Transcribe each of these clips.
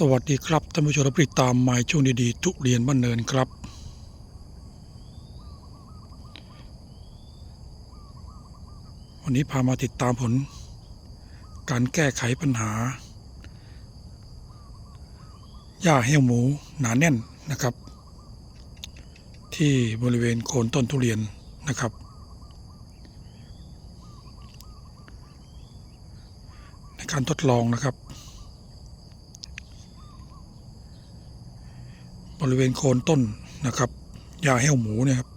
สวัสดีครับท่านผู้ชมที่ติดตามหมายช่วงดีๆทุเรียนบ้านเนินครับ วันนี้พามาติดตามผล การแก้ไขปัญหาหญ้าเหี้ยวหมูหนาแน่นนะครับ ที่บริเวณโคนต้นทุเรียนนะครับ ในการทดลองนะครับ บริเวณโคนต้นนะครับยาแห้วหมูเนี่ยครับ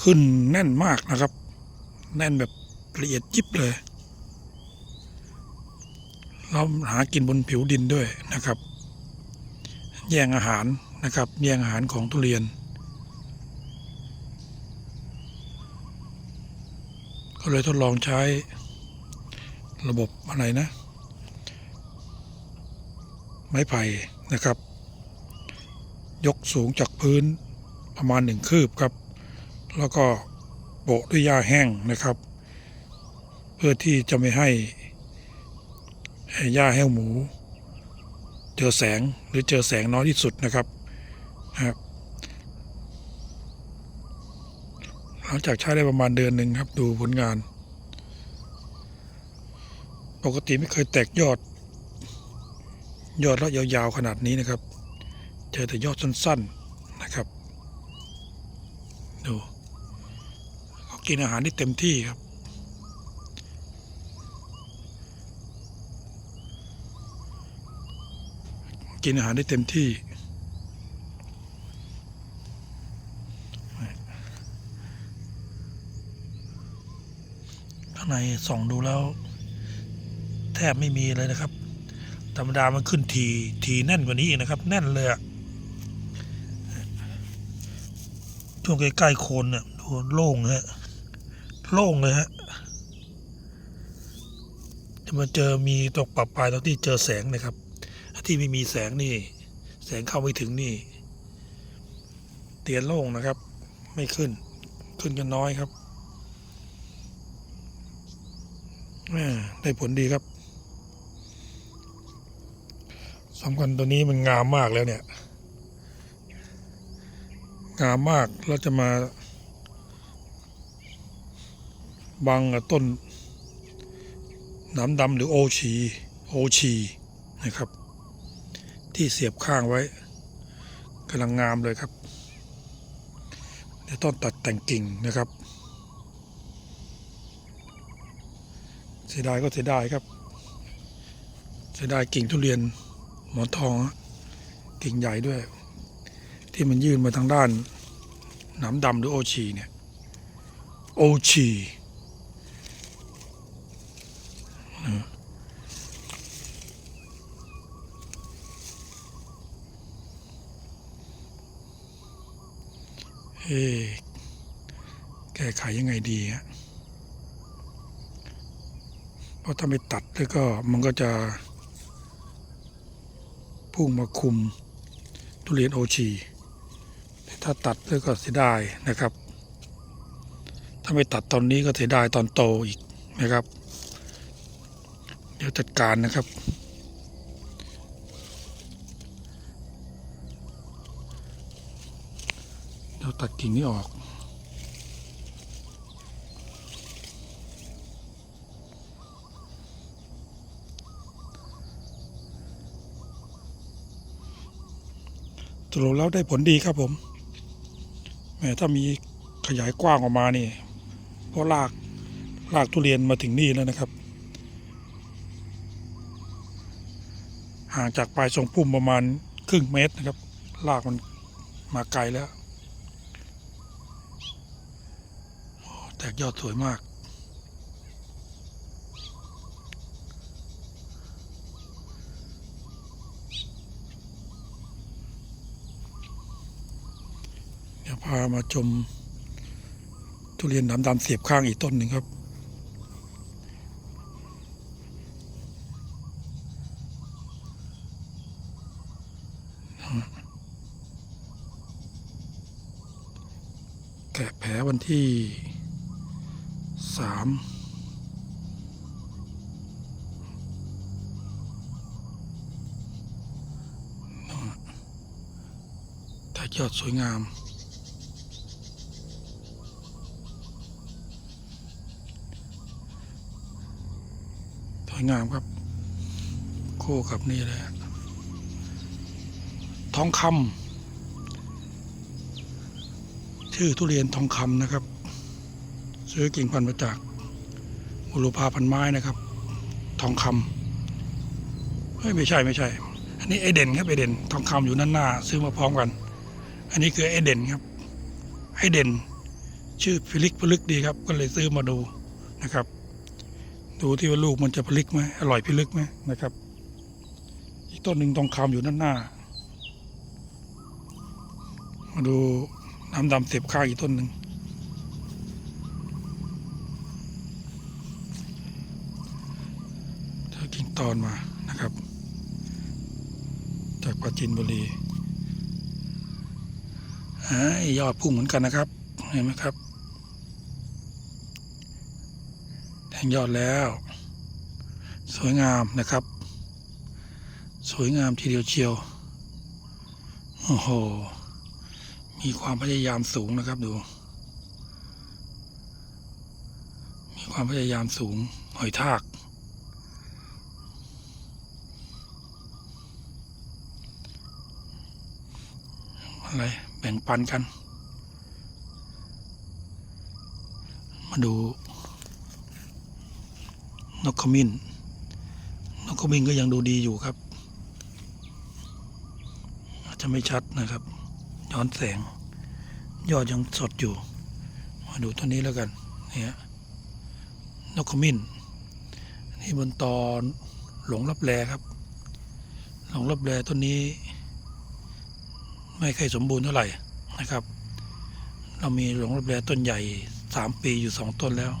ขึ้นแน่นมากนะครับ แน่นแบบละเอียดยิบเลยเราหากินบนผิวดินด้วยนะครับ แย่งอาหารนะครับ แย่งอาหารของทุเรียน ก็เลยทดลองใช้ระบบอะไรนะ ไม้ไผ่นะครับ ยกสูงจากพื้นประมาณหนึ่งคืบครับ แล้วก็โปะด้วยหญ้าแห้งนะครับ เพื่อที่จะไม่ให้หญ้าแห้วหมู เจอแสงหรือเจอแสงน้อยที่สุดนะครับนะครับหลังจากใช้ได้ประมาณเดือนหนึ่งครับ ดูผลงาน ปกติไม่เคยแตกยอด ยอดแล้วยาวๆขนาดนี้นะครับ เจอแต่ยอดสั้นๆนะครับดูเขากินอาหารได้เต็มที่ครับ กินอาหารได้เต็มที่ข้างในส่องดูแล้ว แทบไม่มีเลยนะครับ ธรรมดามันขึ้นที ทีแน่นกว่านี้อีกนะครับ แน่นเลยอะ ช่วงใกล้ๆโคนเนี่ยดูโล่งฮะโล่งเลยฮะจะมาเจอมีตกปรับปลายตรงที่เจอแสงนะครับ ที่ไม่มีแสงนี่ แสงเข้าไม่ถึงนี่ เตียนโล่งนะครับ ไม่ขึ้น ขึ้นกันน้อยครับได้ผลดีครับสำคัญตัวนี้มันงามมากแล้วเนี่ย งามมากเราจะมาบังต้นหน้ำดำหรือโอชีโอชีนะครับ ที่เสียบข้างไว้กำลังงามเลยครับเดี๋ยวต้นตัดแต่งกิ่งนะครับ เสียดายก็เสียดายครับ เสียดายกิ่งทุเรียนหมอนทองกิ่งใหญ่ด้วย ที่มันยื่นมาทางด้านหนามดำหรือโอชีเนี่ยโอชีเอ๊แก้ไขยังไงดีฮะเพราะถ้าไม่ตัดแล้วก็มันก็จะพุ่งมาคุมทุเรียนโอชี ถ้าตัดแล้วก็เสียดายนะครับ ถ้าไม่ตัดตอนนี้ก็เสียดายตอนโตอีกนะครับ เดี๋ยวจัดการนะครับเดี๋ยวตัดกิ่งนี้ออกสรุปแล้วได้ผลดีครับผม ถ้ามีขยายกว้างออกมานี่เพราะลากลากทุเรียนมาถึงนี่แล้วนะครับ ห่างจากปลายทรงพุ่มประมาณครึ่งเมตรนะครับ ลากมันมาไกลแล้วแตกยอดสวยมากะพามาชมทุเรียนดำดำเสียบข้างอีกต้นหนึ่งครับ แกะแผลวันที่สามถ้ายอดสวยงาม งามครับ คู่กับนี่เลยทองคำชื่อทุเรียนทองคำนะครับ ซื้อกิ่งพันธุ์มาจากอุรุภาพันไม้นะครับ ทองคำเฮ้ยไม่ใช่ไม่ใช่ อันนี้เอเดนครับเอเดนทองคำอยู่ด้านหน้า ซื้อมาพร้อมกัน อันนี้คือเอเดนครับเอเดนชื่อฟิลิกพลึกดีครับ ก็เลยซื้อมาดูนะครับ ดูที่ว่าลูกมันจะพลิกไหมอร่อยพิลึกไหมนะครับ อีกต้นหนึ่งทองคำอยู่ด้านหน้า มาดูน้ำดำเสียบข้างอีกต้นหนึ่งเธอกิ่งตอนมานะครับ จากปราจินบุรีเฮ้ยยอดพุ่งเหมือนกันนะครับ เห็นไหมครับ งยอดแล้ว สวยงามนะครับ สวยงามทีเดียวเชียวโอ้โห มีความพยายามสูงนะครับดู มีความพยายามสูงหอยทากอะไรแบ่งปันกัน มาดู นกขมิ้นนกขมิ้นก็ยังดูดีอยู่ครับ อาจจะไม่ชัดนะครับ ย้อนแสง ยอดยังสดอยู่ มาดูต้นนี้แล้วกันเนี่ยนกขมิ้นนี่บนตอนหลงรับแลครับ หลงรับแลต้นนี้ ไม่ค่อยสมบูรณ์เท่าไหร่นะครับ เรามีหลงรับแลต้นใหญ่สามปีอยู่สองต้นแล้ว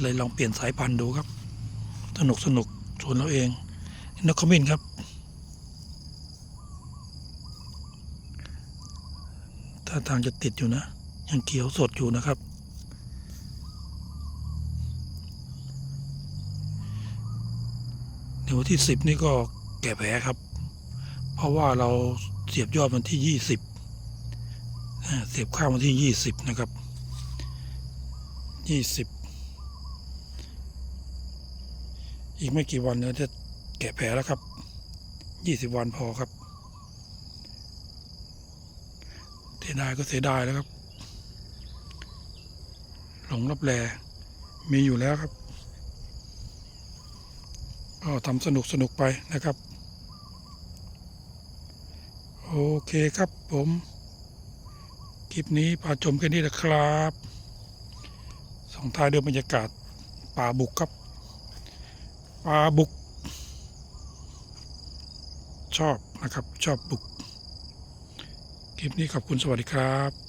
เลยลองเปลี่ยนสายพันธุ์ดูครับ สนุกสนุกส่วนเราเองนกขมิ้นครับ ถ้าทางจะติดอยู่นะ ยังเขียวสดอยู่นะครับ เดี๋ยววันที่สิบนี่ก็แก่แผลครับ เพราะว่าเราเสียบยอดวันที่ยี่สิบเสียบข้างวันที่ยี่สิบนะครับยี่สิบ อีกไม่กี่วันเราจะแกะแผลแล้วครับยี่สิบวันพอครับเสียดายก็เสียดายแล้วครับ หลงรับแลมีอยู่แล้วครับก็ทำสนุกสนุกไปนะครับ โอเคครับผม คลิปนี้พาชมแค่นี้นะครับ ส่งท้ายด้วยบรรยากาศป่าบุกครับ ปลาบุก ชอบนะครับ ชอบบุก คลิปนี้ขอบคุณสวัสดีครับ